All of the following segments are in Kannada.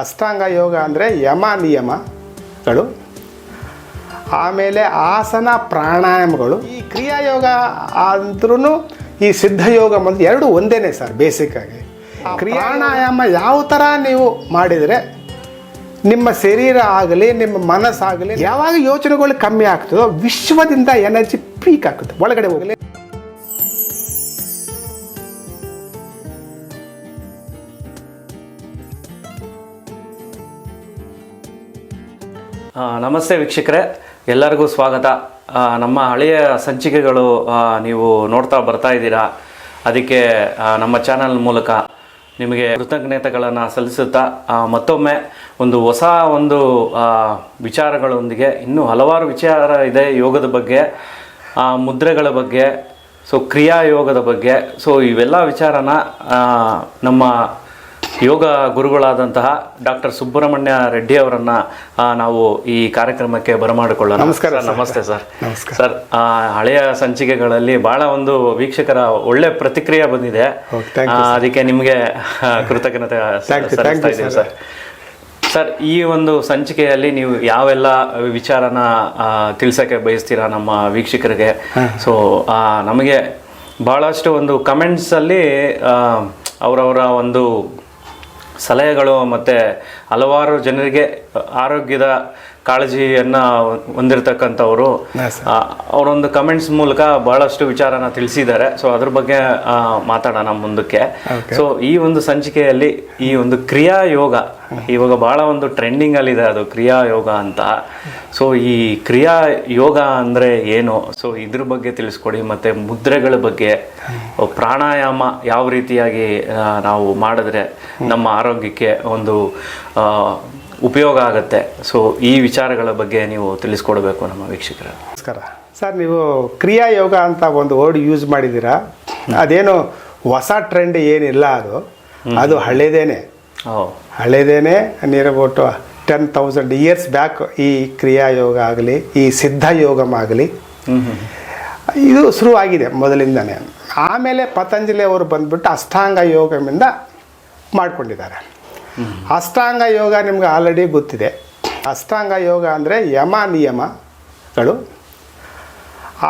ಅಷ್ಟಾಂಗ ಯೋಗ ಅಂದರೆ ಯಮ ನಿಯಮಗಳು ಆಮೇಲೆ ಆಸನ ಪ್ರಾಣಾಯಾಮಗಳು. ಈ ಕ್ರಿಯಾಯೋಗ ಅಂದ್ರೂ ಈ ಸಿದ್ಧಯೋಗ ಮತ್ತು ಎರಡು ಒಂದೇನೆ ಸರ್ ಬೇಸಿಕ್ಕಾಗಿ ಪ್ರಾಣಾಯಾಮ ಯಾವ ಥರ ನೀವು ಮಾಡಿದರೆ ನಿಮ್ಮ ಶರೀರ ಆಗಲಿ ನಿಮ್ಮ ಮನಸ್ಸಾಗಲಿ ಯಾವಾಗ ಯೋಚನೆಗಳು ಕಮ್ಮಿ ಆಗ್ತದೋ ವಿಶ್ವದಿಂದ ಎನರ್ಜಿ ಪೀಕ್ ಆಗ್ತದೆ. ಒಳಗಡೆ ಹೋಗಲಿ. ನಮಸ್ತೆ ವೀಕ್ಷಕರೇ. ಎಲ್ಲರಿಗೂ ಸ್ವಾಗತ. ನಮ್ಮ ಹಳೆಯ ಸಂಚಿಕೆಗಳು ನೀವು ನೋಡ್ತಾ ಬರ್ತಾ ಇದ್ದೀರಾ. ಅದಕ್ಕೆ ನಮ್ಮ ಚಾನಲ್ ಮೂಲಕ ನಿಮಗೆ ಕೃತಜ್ಞತೆಗಳನ್ನು ಸಲ್ಲಿಸುತ್ತಾ ಮತ್ತೊಮ್ಮೆ ಒಂದು ಹೊಸ ಒಂದು ವಿಚಾರಗಳೊಂದಿಗೆ ಇನ್ನೂ ಹಲವಾರು ವಿಚಾರ ಇದೆ ಯೋಗದ ಬಗ್ಗೆ ಮುದ್ರೆಗಳ ಬಗ್ಗೆ, ಸೊ ಕ್ರಿಯಾ ಯೋಗದ ಬಗ್ಗೆ. ಸೊ ಇವೆಲ್ಲ ವಿಚಾರನ ನಮ್ಮ ಯೋಗ ಗುರುಗಳಾದಂತಹ ಡಾಕ್ಟರ್ ಸುಬ್ರಹ್ಮಣ್ಯ ರೆಡ್ಡಿ ಅವರನ್ನ ನಾವು ಈ ಕಾರ್ಯಕ್ರಮಕ್ಕೆ ಬರಮಾಡಿಕೊಳ್ಳೋಣ. ನಮಸ್ಕಾರ ನಮಸ್ತೆ ಸರ್. ಸರ್ ಆ, ಹಳೆಯ ಸಂಚಿಕೆಗಳಲ್ಲಿ ಬಹಳ ಒಂದು ವೀಕ್ಷಕರ ಒಳ್ಳೆ ಪ್ರತಿಕ್ರಿಯೆ ಬಂದಿದೆ. ಅದಕ್ಕೆ ನಿಮಗೆ ಕೃತಜ್ಞತೆ ಸಲ್ಲಿಸ್ತಾ ಸರ್. ಸರ್ ಈ ಒಂದು ಸಂಚಿಕೆಯಲ್ಲಿ ನೀವು ಯಾವೆಲ್ಲ ವಿಚಾರನ ತಿಳಿಸಕ್ಕೆ ಬಯಸ್ತೀರಾ ನಮ್ಮ ವೀಕ್ಷಕರಿಗೆ? ಸೊ ನಮಗೆ ಬಹಳಷ್ಟು ಒಂದು ಕಮೆಂಟ್ಸಲ್ಲಿ ಅವರವರ ಒಂದು ಸಲಹೆಗಳು ಮತ್ತು ಹಲವಾರು ಜನರಿಗೆ ಆರೋಗ್ಯದ ಕಾಳಜಿಯನ್ನ ಹೊಂದಿರತಕ್ಕಂಥವ್ರು ಅವರೊಂದು ಕಮೆಂಟ್ಸ್ ಮೂಲಕ ಬಹಳಷ್ಟು ವಿಚಾರನ ತಿಳಿಸಿದ್ದಾರೆ. ಸೊ ಅದ್ರ ಬಗ್ಗೆ ಮಾತಾಡೋಣ ಮುಂದಕ್ಕೆ. ಸೊ ಈ ಒಂದು ಸಂಚಿಕೆಯಲ್ಲಿ ಈ ಒಂದು ಕ್ರಿಯಾ ಯೋಗ ಇವಾಗ ಬಹಳ ಒಂದು ಟ್ರೆಂಡಿಂಗ್ ಅಲ್ಲಿ ಇದೆ ಅದು ಕ್ರಿಯಾ ಯೋಗ ಅಂತ. ಸೊ ಈ ಕ್ರಿಯಾ ಯೋಗ ಅಂದ್ರೆ ಏನು? ಸೊ ಇದ್ರ ಬಗ್ಗೆ ತಿಳಿಸ್ಕೊಡಿ ಮತ್ತೆ ಮುದ್ರೆಗಳ ಬಗ್ಗೆ. ಪ್ರಾಣಾಯಾಮ ಯಾವ ರೀತಿಯಾಗಿ ನಾವು ಮಾಡಿದ್ರೆ ನಮ್ಮ ಆರೋಗ್ಯಕ್ಕೆ ಒಂದು ಉಪಯೋಗ ಆಗುತ್ತೆ. ಸೊ ಈ ವಿಚಾರಗಳ ಬಗ್ಗೆ ನೀವು ತಿಳಿಸ್ಕೊಡ್ಬೇಕು ನಮ್ಮ ವೀಕ್ಷಕರ. ನಮಸ್ಕಾರ. ಸರ್ ನೀವು ಕ್ರಿಯಾ ಯೋಗ ಅಂತ ಒಂದು ವರ್ಡ್ ಯೂಸ್ ಮಾಡಿದ್ದೀರಾ? ಅದೇನು ಹೊಸ ಟ್ರೆಂಡ್ ಏನಿಲ್ಲ ಅದು. ಅದು ಹಳೇದೇನೆ. ಹಳೇದೇನೆ near about ten thousand years back ಈ ಕ್ರಿಯಾ ಯೋಗ ಆಗಲಿ ಈ ಸಿದ್ಧ ಯೋಗಮ್ ಆಗಲಿ ಇದು ಶುರುವಾಗಿದೆ ಮೊದಲಿಂದನೇ. ಆಮೇಲೆ ಪತಂಜಲಿ ಅವರು ಬಂದ್ಬಿಟ್ಟು ಅಷ್ಟಾಂಗ ಯೋಗಮಿಂದ ಮಾಡ್ಕೊಂಡಿದ್ದಾರೆ. ಅಷ್ಟಾಂಗ ಯೋಗ ನಿಮ್ಗೆ ಆಲ್ರೆಡಿ ಗೊತ್ತಿದೆ. ಅಷ್ಟಾಂಗ ಯೋಗ ಅಂದರೆ ಯಮ ನಿಯಮಗಳು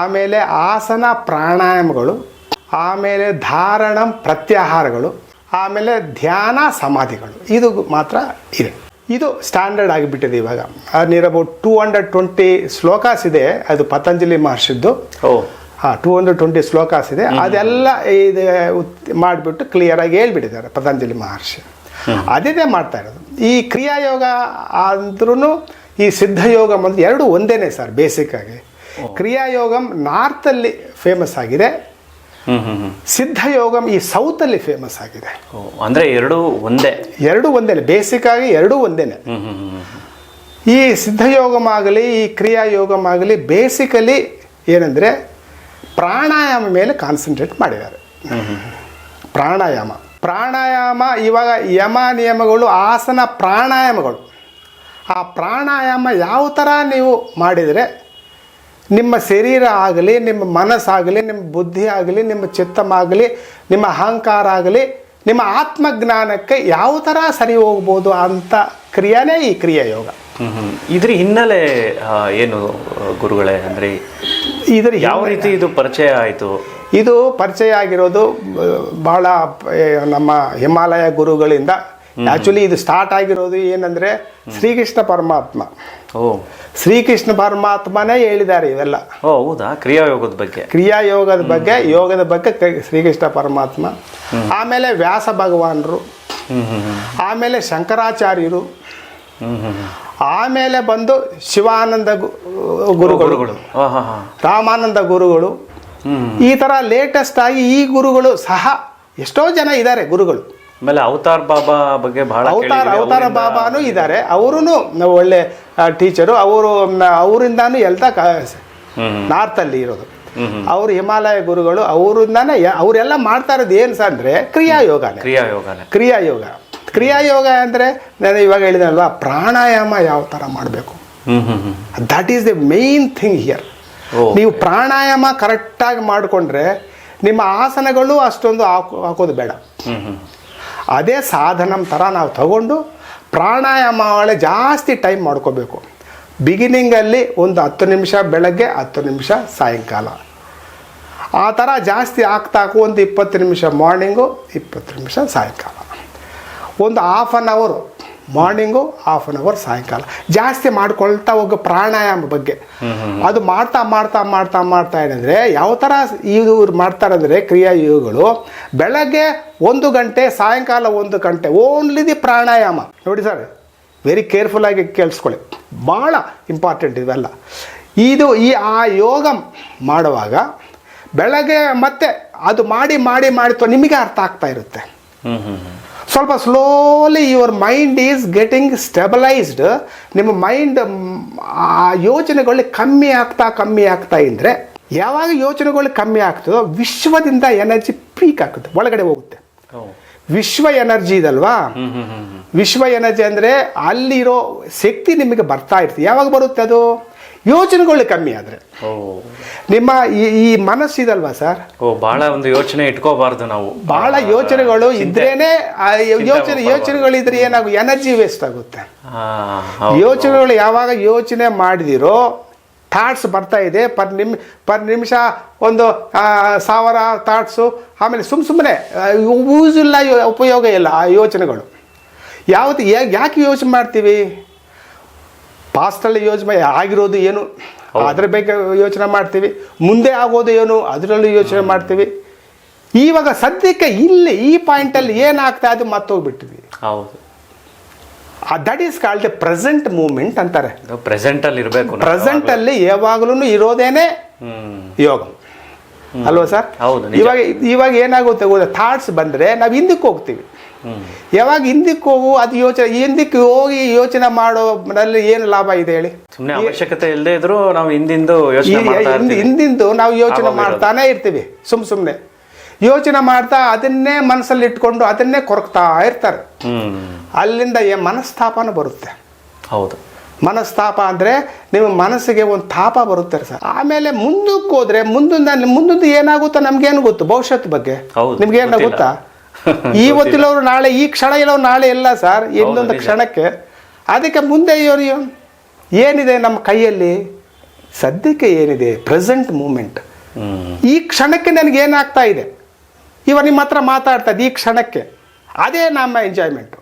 ಆಮೇಲೆ ಆಸನ ಪ್ರಾಣಾಯಾಮಗಳು ಆಮೇಲೆ ಧಾರಣಂ ಪ್ರತ್ಯಾಹಾರಗಳು ಆಮೇಲೆ ಧ್ಯಾನ ಸಮಾಧಿಗಳು. ಇದು ಮಾತ್ರ ಇದೆ. ಇದು ಸ್ಟ್ಯಾಂಡರ್ಡ್ ಆಗಿಬಿಟ್ಟಿದೆ ಇವಾಗ. Near about two hundred twenty shlokas ಇದೆ ಅದು ಪತಂಜಲಿ ಮಹರ್ಷಿದ್ದು. ಹಾಂ ಟೂ ಹಂಡ್ರೆಡ್ ಟ್ವೆಂಟಿ ಶ್ಲೋಕಾಸ್ ಇದೆ. ಅದೆಲ್ಲ ಇದು ಮಾಡಿಬಿಟ್ಟು ಕ್ಲಿಯರಾಗಿ ಹೇಳ್ಬಿಟ್ಟಿದ್ದಾರೆ ಪತಂಜಲಿ ಮಹರ್ಷಿ. ಅದೇ ಮಾಡ್ತಾ ಇರೋದು. ಈ ಕ್ರಿಯಾಯೋಗ ಅಂದ್ರೂ ಈ ಸಿದ್ಧಯೋಗ ಮತ್ತು ಎರಡು ಒಂದೇನೆ ಸರ್ ಬೇಸಿಕ್ಕಾಗಿ ಕ್ರಿಯಾಯೋಗಂ ನಾರ್ತಲ್ಲಿ ಫೇಮಸ್ ಆಗಿದೆ. ಸಿದ್ಧಯೋಗಂ ಈ ಸೌತಲ್ಲಿ ಫೇಮಸ್ ಆಗಿದೆ. ಅಂದ್ರೆ ಎರಡು ಒಂದೇ. ಎರಡು ಒಂದೇನೆ ಬೇಸಿಕ್ಕಾಗಿ ಎರಡೂ ಒಂದೇನೆ. ಈ ಸಿದ್ಧಯೋಗಮ್ ಆಗಲಿ ಈ ಕ್ರಿಯಾಯೋಗಮ್ ಆಗಲಿ ಬೇಸಿಕಲಿ ಏನಂದರೆ ಪ್ರಾಣಾಯಾಮ ಮೇಲೆ ಕಾನ್ಸಂಟ್ರೇಟ್ ಮಾಡಿದ್ದಾರೆ. ಪ್ರಾಣಾಯಾಮ. ಪ್ರಾಣಾಯಾಮ ಇವಾಗ ಯಮ ನಿಯಮಗಳು ಆಸನ ಪ್ರಾಣಾಯಾಮಗಳು. ಆ ಪ್ರಾಣಾಯಾಮ ಯಾವ ಥರ ನೀವು ಮಾಡಿದರೆ ನಿಮ್ಮ ಶರೀರ ಆಗಲಿ ನಿಮ್ಮ ಮನಸ್ಸಾಗಲಿ ನಿಮ್ಮ ಬುದ್ಧಿ ಆಗಲಿ ನಿಮ್ಮ ಚಿತ್ತಮಾಗಲಿ ನಿಮ್ಮ ಅಹಂಕಾರ ಆಗಲಿ ನಿಮ್ಮ ಆತ್ಮಜ್ಞಾನಕ್ಕೆ ಯಾವ ಥರ ಸರಿ ಹೋಗ್ಬೋದು ಅಂತ ಕ್ರಿಯೆನೇ ಈ ಕ್ರಿಯಾ ಯೋಗ. ಇದ್ರ ಹಿನ್ನೆಲೆ ಏನು ಗುರುಗಳೇ ಅಂದರೆ ಇದ್ರ ಯಾವ ರೀತಿ ಇದು ಪರಿಚಯ ಆಯ್ತು? ಇದು ಪರಿಚಯ ಆಗಿರೋದು ಬಹಳ ನಮ್ಮ ಹಿಮಾಲಯ ಗುರುಗಳಿಂದ. ಆ್ಯಕ್ಚುಲಿ ಇದು ಸ್ಟಾರ್ಟ್ ಆಗಿರೋದು ಏನಂದರೆ ಶ್ರೀಕೃಷ್ಣ ಪರಮಾತ್ಮ. ಓ. ಶ್ರೀಕೃಷ್ಣ ಪರಮಾತ್ಮನೇ ಹೇಳಿದ್ದಾರೆ ಇವೆಲ್ಲ. ಓ ಹೌದಾ? ಕ್ರಿಯಾಯೋಗದ ಬಗ್ಗೆ. ಕ್ರಿಯಾಯೋಗದ ಬಗ್ಗೆ ಯೋಗದ ಬಗ್ಗೆ ಶ್ರೀಕೃಷ್ಣ ಪರಮಾತ್ಮ. ಆಮೇಲೆ ವ್ಯಾಸ ಭಗವಾನರು. ಆಮೇಲೆ ಶಂಕರಾಚಾರ್ಯರು. ಆಮೇಲೆ ಬಂದು ಶಿವಾನಂದ ಗುರುಗಳು. ರಾಮಾನಂದ ಗುರುಗಳು. ಈ ಥರ ಲೇಟೆಸ್ಟ್ ಆಗಿ ಈ ಗುರುಗಳು ಸಹ ಎಷ್ಟೋ ಜನ ಇದ್ದಾರೆ ಗುರುಗಳು. ಆಮೇಲೆ ಅವತಾರ್ ಬಾಬಾ ಬಗ್ಗೆ ಬಹಳ ಅವತಾರ. ಅವತಾರ ಬಾಬಾನು ಇದ್ದಾರೆ. ಅವರು ಒಳ್ಳೆ ಟೀಚರು ಅವರು ಅವರಿಂದಾನು ಎಲ್ಲ ಹ್ಮ್ ನಾರ್ತಲ್ಲಿ ಇರೋದು. ಅವರು ಹಿಮಾಲಯ ಗುರುಗಳು ಅವರಿಂದಾನೇ ಅವರೆಲ್ಲ ಮಾಡ್ತಾ ಇರೋದು ಏನು ಸಹ ಅಂದರೆ ಕ್ರಿಯಾ ಯೋಗ. ಕ್ರಿಯಾಯೋಗ ಕ್ರಿಯಾಯೋಗ ಅಂದರೆ ನಾನು ಇವಾಗ ಹೇಳಿದಲ್ವಾ ಪ್ರಾಣಾಯಾಮ ಯಾವ ಥರ ಮಾಡಬೇಕು? That is the main thing here ನೀವು ಪ್ರಾಣಾಯಾಮ ಕರೆಕ್ಟಾಗಿ ಮಾಡಿಕೊಂಡ್ರೆ ನಿಮ್ಮ ಆಸನಗಳು ಅಷ್ಟೊಂದು ಹಾಕೋ ಹಾಕೋದು ಬೇಡ. ಅದೇ ಸಾಧನಂ ಥರ ನಾವು ತಗೊಂಡು ಪ್ರಾಣಾಯಾಮ ಒಳ್ಳೆ ಜಾಸ್ತಿ ಟೈಮ್ ಮಾಡ್ಕೋಬೇಕು. ಬಿಗಿನಿಂಗಲ್ಲಿ ಒಂದು ಹತ್ತು ನಿಮಿಷ ಬೆಳಗ್ಗೆ ಹತ್ತು ನಿಮಿಷ ಸಾಯಂಕಾಲ. ಆ ಥರ ಜಾಸ್ತಿ ಆಗ್ತಾಕು ಒಂದು ಇಪ್ಪತ್ತು ನಿಮಿಷ ಮಾರ್ನಿಂಗು ಇಪ್ಪತ್ತು ನಿಮಿಷ ಸಾಯಂಕಾಲ. ಒಂದು ಹಾಫ್ ಅನ್ ಅವರು ಮಾರ್ನಿಂಗು ಹಾಫ್ ಆನ್ ಅವರ್ ಸಾಯಂಕಾಲ. ಜಾಸ್ತಿ ಮಾಡ್ಕೊಳ್ತಾ ಹೋಗೋ ಪ್ರಾಣಾಯಾಮ ಬಗ್ಗೆ. ಅದು ಮಾಡ್ತಾ ಮಾಡ್ತಾ ಮಾಡ್ತಾ ಮಾಡ್ತಾ ಏನಂದರೆ ಯಾವ ಥರ ಇವ್ರು ಮಾಡ್ತಾರೆ ಅಂದರೆ ಕ್ರಿಯಾ ಯೋಗಗಳು ಬೆಳಗ್ಗೆ ಒಂದು ಗಂಟೆ ಸಾಯಂಕಾಲ ಒಂದು ಗಂಟೆ ಓನ್ಲಿ ದಿ ಪ್ರಾಣಾಯಾಮ. ನೋಡಿ ಸರ್ ವೆರಿ ಕೇರ್ಫುಲ್ಲಾಗಿ ಕೇಳಿಸ್ಕೊಳ್ಳಿ. ಭಾಳ ಇಂಪಾರ್ಟೆಂಟ್ ಇವೆಲ್ಲ ಇದು ಈ ಆ ಯೋಗ ಮಾಡುವಾಗ ಬೆಳಗ್ಗೆ ಮತ್ತೆ ಅದು ಮಾಡಿ ಮಾಡಿ ಮಾಡಿ ತೊ- ನಿಮಗೆ ಅರ್ಥ ಆಗ್ತಾ ಇರುತ್ತೆ. ಸ್ವಲ್ಪ slowly your mind is getting stabilised ನಿಮ್ಮ ಮೈಂಡ್ ಆ ಯೋಚನೆಗಳು ಕಮ್ಮಿ ಆಗ್ತಾ ಕಮ್ಮಿ ಆಗ್ತಾ ಇದ್ರೆ ಯಾವಾಗ ಯೋಚನೆಗಳು ಕಮ್ಮಿ ಆಗ್ತದೋ ವಿಶ್ವದಿಂದ ಎನರ್ಜಿ ಪೀಕ್ ಆಗುತ್ತೆ ಒಳಗಡೆ ಹೋಗುತ್ತೆ. ವಿಶ್ವ ಎನರ್ಜಿ ಇದಲ್ವಾ? ವಿಶ್ವ ಎನರ್ಜಿ ಅಂದರೆ ಅಲ್ಲಿರೋ ಶಕ್ತಿ ನಿಮಗೆ ಬರ್ತಾ ಇರ್ತದೆ. ಯಾವಾಗ ಬರುತ್ತೆ ಅದು? ಯೋಚನೆಗಳು ಕಮ್ಮಿ ಆದರೆ. ನಿಮ್ಮ ಈ ಈ ಮನಸ್ಸಿದಲ್ವಾ ಸರ್? ಓ ಬಹಳ ಒಂದು ಯೋಚನೆ ಇಟ್ಕೋಬಾರ್ದು ನಾವು. ಬಹಳ ಯೋಚನೆಗಳು ಇದ್ರೇನೆ ಯೋಚನೆ ಯೋಚನೆಗಳಿದ್ರೆ ಏನಾಗ ಎನರ್ಜಿ ವೇಸ್ಟ್ ಆಗುತ್ತೆ. ಯೋಚನೆಗಳು ಯಾವಾಗ ಯೋಚನೆ ಮಾಡಿದಿರೋ ಥಾಟ್ಸ್ ಬರ್ತಾ ಇದೆ ಪರ್ ನಿಮ್ ಪರ್ ನಿಮಿಷ ಒಂದು ಸಾವಿರ ಥಾಟ್ಸು ಆಮೇಲೆ ಸುಮ್ಮ ಸುಮ್ಮನೆ ಯೂಸ್ ಇಲ್ಲ ಉಪಯೋಗ ಇಲ್ಲ ಆ ಯೋಚನೆಗಳು. ಯಾವತ್ತು ಯಾಕೆ ಯೋಚನೆ ಮಾಡ್ತೀವಿ? ಪಾಸ್ಟಲ್ಲಿ ಯೋಚನೆ ಆಗಿರೋದು ಏನು? ಅದ್ರ ಬಗ್ಗೆ ಯೋಚನೆ ಮಾಡ್ತೀವಿ. ಮುಂದೆ ಆಗೋದು ಏನು? ಅದರಲ್ಲೂ ಯೋಚನೆ ಮಾಡ್ತೀವಿ. ಇವಾಗ ಸದ್ಯಕ್ಕೆ ಇಲ್ಲಿ ಈ ಪಾಯಿಂಟಲ್ಲಿ ಏನಾಗ್ತಾ ಅದು ಮತ್ತೋಗ್ಬಿಟ್ಟಿವಿ ಹೌದು. That is called the present moment ಅಂತಾರೆ. ಪ್ರೆಸೆಂಟ್ ಅಲ್ಲಿ ಇರಬೇಕು ಪ್ರೆಸೆಂಟ್ ಅಲ್ಲಿ ಯಾವಾಗಲೂ ಇರೋದೇನೆ ಯೋಗ. ಅಲ್ವಾ ಸರ್? ಹೌದು. ಇವಾಗ ಇವಾಗ ಏನಾಗುತ್ತೆ ಗೊತ್ತಾ? ಥಾಟ್ಸ್ ಬಂದ್ರೆ ನಾವು ಹಿಂದಕ್ಕೆ ಹೋಗ್ತೀವಿ. ಯಾವಾಗ ಹಿಂದಕ್ಕೆ ಹೋಗು ಅದು ಯೋಚನೆ ಹಿಂದಕ್ಕೆ ಹೋಗಿ ಯೋಚನೆ ಮಾಡೋದ್ರಲ್ಲಿ ಏನು ಲಾಭ ಇದೆ ಹೇಳಿ? ಸುಮ್ಮನೆ ಅವಶ್ಯಕತೆ ಇಲ್ಲದೆ ಇದ್ರು ನಾವು ಹಿಂದಿಂದು ಹಿಂದಿಂದು ನಾವು ಯೋಚನೆ ಮಾಡ್ತಾನೆ ಇರ್ತೀವಿ ಸುಮ್ ಸುಮ್ಮನೆ ಯೋಚನೆ ಮಾಡ್ತಾ ಅದನ್ನೇ ಮನಸ್ಸಲ್ಲಿ ಇಟ್ಕೊಂಡು ಅದನ್ನೇ ಕೊರಕ್ತಾ ಇರ್ತಾರೆ. ಅಲ್ಲಿಂದ ಏ ಮನಸ್ತಾಪನ ಬರುತ್ತೆ. ಹೌದು. ಮನಸ್ತಾಪ ಅಂದರೆ ನಿಮ್ಮ ಮನಸ್ಸಿಗೆ ಒಂದು ತಾಪ ಬರುತ್ತೆ ಸರ್. ಆಮೇಲೆ ಮುಂದಕ್ಕೆ ಹೋದ್ರೆ ಮುಂದಿನ ಮುಂದೊಂದು ಏನಾಗುತ್ತೋ ನಮ್ಗೇನು ಗೊತ್ತು ಭವಿಷ್ಯತ್ ಬಗ್ಗೆ? ಗೊತ್ತಿಲ್ಲ. ಗೊತ್ತಾ? ಇವತ್ತಿಲ್ಲವ್ರು ನಾಳೆ ಈ ಕ್ಷಣ ಇಲ್ಲವ್ರು ನಾಳೆ ಇಲ್ಲ ಸರ್ ಇನ್ನೊಂದು. ಕ್ಷಣಕ್ಕೆ. ಅದಕ್ಕೆ ಮುಂದೆ ಇವರು ಏನಿದೆ ನಮ್ಮ ಕೈಯಲ್ಲಿ? ಸದ್ಯಕ್ಕೆ ಏನಿದೆ? Present moment. ಈ ಕ್ಷಣಕ್ಕೆ ನನಗೆ ಏನಾಗ್ತಾ ಇದೆ? ಇವ ನಿಮ್ಮ ಹತ್ರ ಮಾತಾಡ್ತಾ ಇದೆ ಈ ಕ್ಷಣಕ್ಕೆ. ಅದೇ ನಮ್ಮ ಎಂಜಾಯ್ಮೆಂಟ್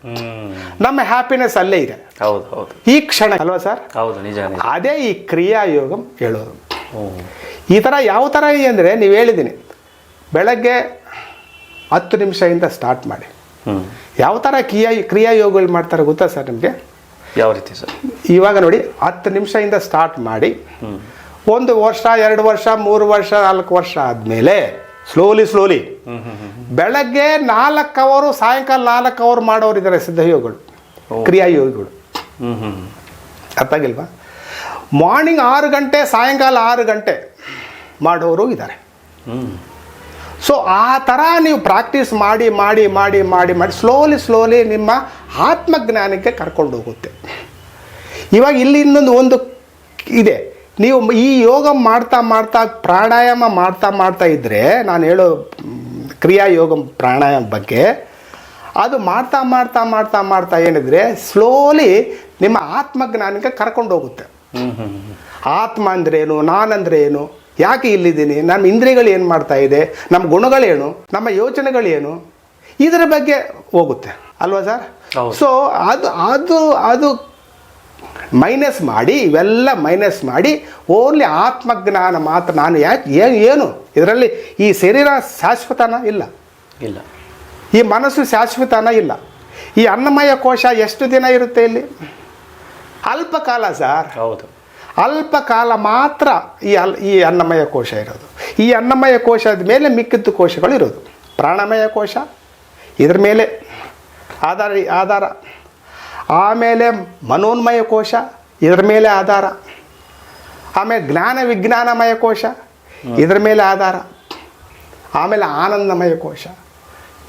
ನಮ್ಮ ಹ್ಯಾಪಿನೆಸ್ ಅಲ್ಲೇ ಇದೆ. ಹೌದು ಹೌದು. ಈ ಕ್ಷಣ ಅಲ್ವಾ ಸರ್? ಹೌದು ನಿಜ ನಿಜ. ಅದೇ ಈ ಕ್ರಿಯಾ ಯೋಗ ಹೇಳೋದು ಈ ಥರ ಯಾವ ಥರ ಇದೆ ಅಂದರೆ ನೀವು ಹೇಳಿದ್ದೀನಿ. ಬೆಳಗ್ಗೆ ಹತ್ತು ನಿಮಿಷದಿಂದ ಸ್ಟಾರ್ಟ್ ಮಾಡಿ. ಯಾವ ಥರ ಕ್ರಿಯಾ ಕ್ರಿಯಾ ಯೋಗಗಳು ಮಾಡ್ತಾರೆ ಗೊತ್ತಾ ಸರ್ ನಿಮಗೆ? ಯಾವ ರೀತಿ ಸರ್? ಇವಾಗ ನೋಡಿ ಹತ್ತು ನಿಮಿಷದಿಂದ ಸ್ಟಾರ್ಟ್ ಮಾಡಿ ಒಂದು ವರ್ಷ ಎರಡು ವರ್ಷ ಮೂರು ವರ್ಷ ನಾಲ್ಕು ವರ್ಷ ಆದಮೇಲೆ ಸ್ಲೋಲಿ ಸ್ಲೋಲಿ ಬೆಳಗ್ಗೆ ನಾಲ್ಕು ಅವರು ಸಾಯಂಕಾಲ ನಾಲ್ಕು ಅವರು ಮಾಡೋರು ಇದ್ದಾರೆ ಸಿದ್ಧಯೋಗಗಳು ಕ್ರಿಯಾಯೋಗಿಗಳು. ಅರ್ಥ ಆಗಿಲ್ವಾ ಮಾರ್ನಿಂಗ್ ಆರು ಗಂಟೆ ಸಾಯಂಕಾಲ ಆರು ಗಂಟೆ ಮಾಡೋರು ಇದ್ದಾರೆ. ಸೊ ಆ ಥರ ನೀವು ಪ್ರಾಕ್ಟೀಸ್ ಮಾಡಿ ಮಾಡಿ ಮಾಡಿ ಮಾಡಿ ಮಾಡಿ ಸ್ಲೋಲಿ ಸ್ಲೋಲಿ ನಿಮ್ಮ ಆತ್ಮಜ್ಞಾನಕ್ಕೆ ಕರ್ಕೊಂಡು ಹೋಗುತ್ತೆ. ಇವಾಗ ಇಲ್ಲಿ ಇನ್ನೊಂದು ಒಂದು ಇದೆ. ನೀವು ಈ ಯೋಗ ಮಾಡ್ತಾ ಮಾಡ್ತಾ ಪ್ರಾಣಾಯಾಮ ಮಾಡ್ತಾ ಮಾಡ್ತಾ ಇದ್ದರೆ ನಾನು ಹೇಳೋ ಕ್ರಿಯಾ ಯೋಗ ಪ್ರಾಣಾಯಾಮ ಬಗ್ಗೆ ಅದು ಮಾಡ್ತಾ ಮಾಡ್ತಾ ಮಾಡ್ತಾ ಮಾಡ್ತಾ ಏನಿದ್ರೆ ಸ್ಲೋಲಿ ನಿಮ್ಮ ಆತ್ಮಜ್ಞಾನಕ್ಕೆ ಕರ್ಕೊಂಡು ಹೋಗುತ್ತೆ. ಆತ್ಮ ಅಂದ್ರೇನು ನಾನಂದ್ರೆ ಏನು ಯಾಕೆ ಇಲ್ಲಿದ್ದೀನಿ? ನಮ್ಮ ಇಂದ್ರಿಯಗಳು ಏನು ಮಾಡ್ತಾ ಇದೆ? ನಮ್ಮ ಗುಣಗಳೇನು? ನಮ್ಮ ಯೋಚನೆಗಳೇನು? ಇದರ ಬಗ್ಗೆ ಹೋಗುತ್ತೆ. ಅಲ್ವಾ ಸರ್. ಸೊ ಅದು ಅದು ಅದು ಮೈನಸ್ ಮಾಡಿ ಇವೆಲ್ಲ ಮೈನಸ್ ಮಾಡಿ ಓನ್ಲಿ ಆತ್ಮಜ್ಞಾನ ಮಾತ್ರ. ನಾನು ಯಾಕೆ ಏನು ಏನು? ಇದರಲ್ಲಿ ಈ ಶರೀರ ಶಾಶ್ವತನ ಇಲ್ಲ. ಇಲ್ಲ. ಈ ಮನಸ್ಸು ಶಾಶ್ವತನ ಇಲ್ಲ. ಈ ಅನ್ನಮಯ ಕೋಶ ಎಷ್ಟು ದಿನ ಇರುತ್ತೆ ಇಲ್ಲಿ? ಅಲ್ಪ ಕಾಲ ಸರ್. ಹೌದು. ಅಲ್ಪ ಕಾಲ ಮಾತ್ರ ಈ ಅಲ್, ಈ ಅನ್ನಮಯ ಕೋಶ ಇರೋದು. ಈ ಅನ್ನಮಯ ಕೋಶದ ಮೇಲೆ ಮಿಕ್ಕಿದ್ದು ಕೋಶಗಳು ಇರೋದು. ಪ್ರಾಣಮಯ ಕೋಶ, ಇದ್ರ ಮೇಲೆ ಆಧಾರ ಆಧಾರ. ಆಮೇಲೆ ಮನೋನ್ಮಯ ಕೋಶ, ಇದ್ರ ಮೇಲೆ ಆಧಾರ. ಆಮೇಲೆ ಜ್ಞಾನ ವಿಜ್ಞಾನಮಯ ಕೋಶ, ಇದ್ರ ಮೇಲೆ ಆಧಾರ. ಆಮೇಲೆ ಆನಂದಮಯ ಕೋಶ,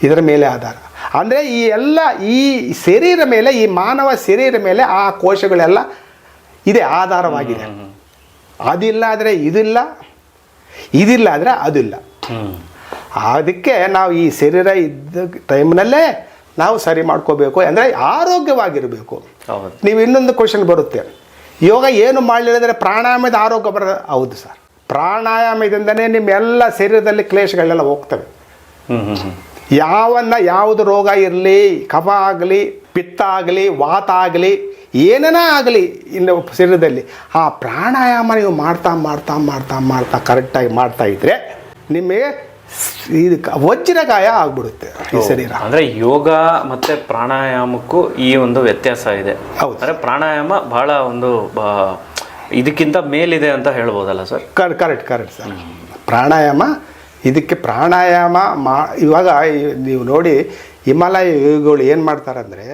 ಇದರ ಮೇಲೆ ಆಧಾರ. ಅಂದರೆ ಈ ಎಲ್ಲ ಈ ಶರೀರ ಮೇಲೆ, ಈ ಮಾನವ ಶರೀರ ಮೇಲೆ ಆ ಕೋಶಗಳೆಲ್ಲ ಇದೆ ಆಧಾರವಾಗಿದೆ. ಅದಿಲ್ಲ ಆದರೆ ಇದಿಲ್ಲ ಇದಿಲ್ಲ ಆದರೆ ಅದಿಲ್ಲ. ಅದಕ್ಕೆ ನಾವು ಈ ಶರೀರ ಇದ್ದ ಟೈಮ್ನಲ್ಲೇ ನಾವು ಸರಿ ಮಾಡ್ಕೋಬೇಕು ಅಂದರೆ ಆರೋಗ್ಯವಾಗಿರಬೇಕು. ನೀವು ಇನ್ನೊಂದು ಕ್ವಶನ್ ಬರುತ್ತೆ. ಯೋಗ ಏನು ಮಾಡಲಿಲ್ಲದ್ರೆ ಪ್ರಾಣಾಯಾಮದ ಆರೋಗ್ಯ ಬರ ಹೌದು ಸರ್. ಪ್ರಾಣಾಯಾಮದಿಂದನೇ ನಿಮ್ಮೆಲ್ಲ ಶರೀರದಲ್ಲಿ ಕ್ಲೇಶಗಳೆಲ್ಲ ಹೋಗ್ತವೆ. ಯಾವನ್ನ ಯಾವುದು ರೋಗ ಇರಲಿ ಕಫ ಆಗಲಿ ಪಿತ್ತ ಆಗಲಿ ವಾತ ಆಗಲಿ ಏನೇನ ಆಗಲಿ ಇನ್ನು ಶರೀರದಲ್ಲಿ ಆ ಪ್ರಾಣಾಯಾಮ ನೀವು ಮಾಡ್ತಾ ಮಾಡ್ತಾ ಮಾಡ್ತಾ ಮಾಡ್ತಾ ಕರೆಕ್ಟಾಗಿ ಮಾಡ್ತಾ ಇದ್ರೆ ನಿಮಗೆ ಇದು ವಜ್ರ ಗಾಯ ಆಗ್ಬಿಡುತ್ತೆ ಈ ಶರೀರ. ಅಂದ್ರೆ ಯೋಗ ಮತ್ತೆ ಪ್ರಾಣಾಯಾಮಕ್ಕೂ ಈ ಒಂದು ವ್ಯತ್ಯಾಸ ಇದೆ. ಹೌದು. ಅಂದ್ರೆ ಪ್ರಾಣಾಯಾಮ ಬಹಳ ಒಂದು ಇದಕ್ಕಿಂತ ಮೇಲಿದೆ ಅಂತ ಹೇಳ್ಬೋದಲ್ಲ ಸರ್? ಕರ್ ಕರೆಕ್ಟ್ ಕರೆಕ್ಟ್ ಸರ್. ಪ್ರಾಣಾಯಾಮ ಇದಕ್ಕೆ ಪ್ರಾಣಾಯಾಮ ಮಾ ಇವಾಗ ನೀವು ನೋಡಿ ಹಿಮಾಲಯ ಯೋಗಿಗಳು ಏನು ಮಾಡ್ತಾರೆ ಅಂದರೆ